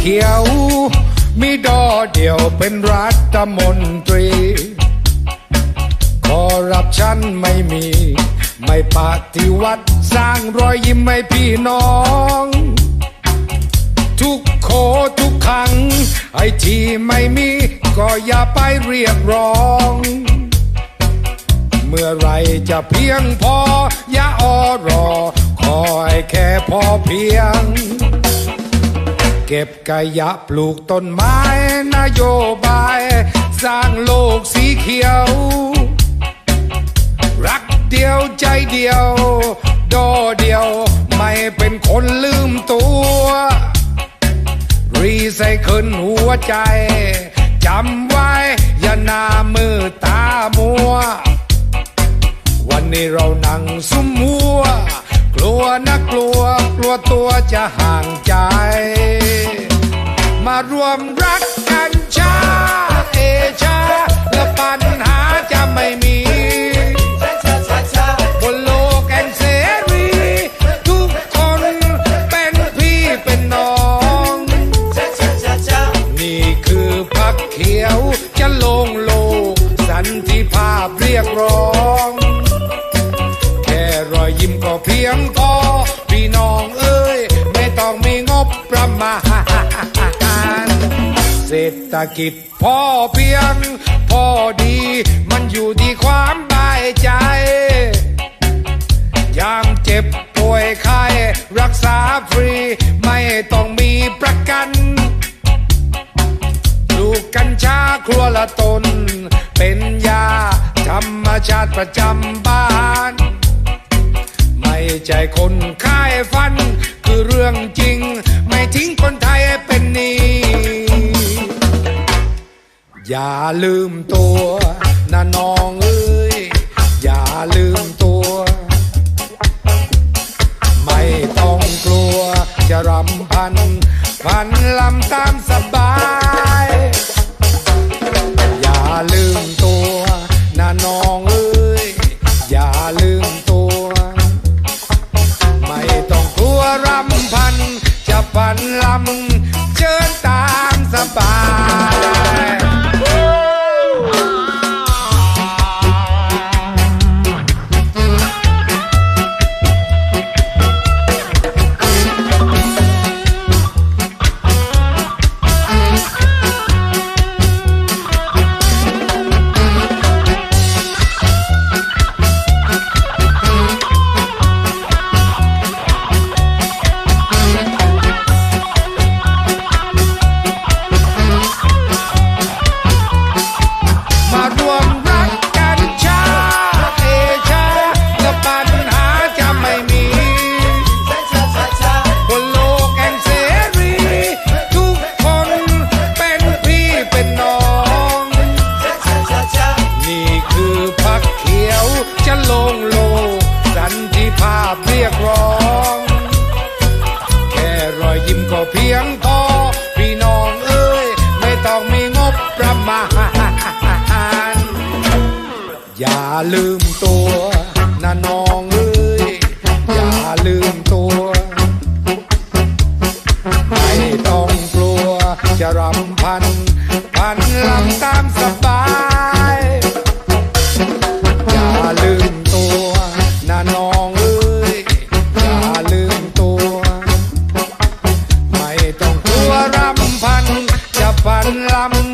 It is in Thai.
เขียว มีดอเดียวเป็นรัฐมนตรี คอร์รัปชันไม่มี ไม่ปฏิวัติสร้างรอยยิ้มให้พี่น้อง ทุกโคทุกครั้ง ไอที่ไม่มี ก็อย่าไปเรียกร้อง เมื่อไรจะเพียงพอ อย่าออรอ คอยแค่พอเพียง เก็บกายะปลูกต้นไม้นโยบาย สร้างโลกสีเขียว รักเดียวใจเดียวดอเดียว ไม่เป็นคนลืมตัว รีไซเคิลหัวใจ จำไว้ อย่าหน้ามือตามัว วันนี้เรานั่งซุ่มมัว ลัวนะกลัวกลัวตัวจะห่างใจ มารวมรักกันชาเอชาและปัญหาจะไม่มีบนโลกแห่งเสรี ทุกคนเป็นพี่เป็นน้อง นี่คือพักเขียวจะลงโลกสันติภาพเรียกร้อง เศรษฐกิจพอเพียง พอดี มันอยู่ที่ความบายใจ ยามเจ็บป่วยไข้รักษาฟรี ไม่ต้องมีประกันลูกกัญชาครัวละตน เป็นยาธรรมชาติประจำบ้านไม่ใจคนค่ายฟัน คือเรื่องจริง ไม่ทิ้งคนไทยเป็นนี้ อย่าลืมตัวนะน้องเอ้ย อย่าลืมตัว ไม่ต้องกลัวจะรำพัน พันลำตามสบาย อย่าลืมตัวนะน้องเอ้ย ลืมตัวนะน้องเอ้ยอย่าลืมตัว ไม่ต้องกลัวจะรำพัน พันลำตามสบาย อย่าลืมตัวนะน้องเอ้ยอย่าลืมตัว ไม่ต้องกลัวรำพัน จะพันลำ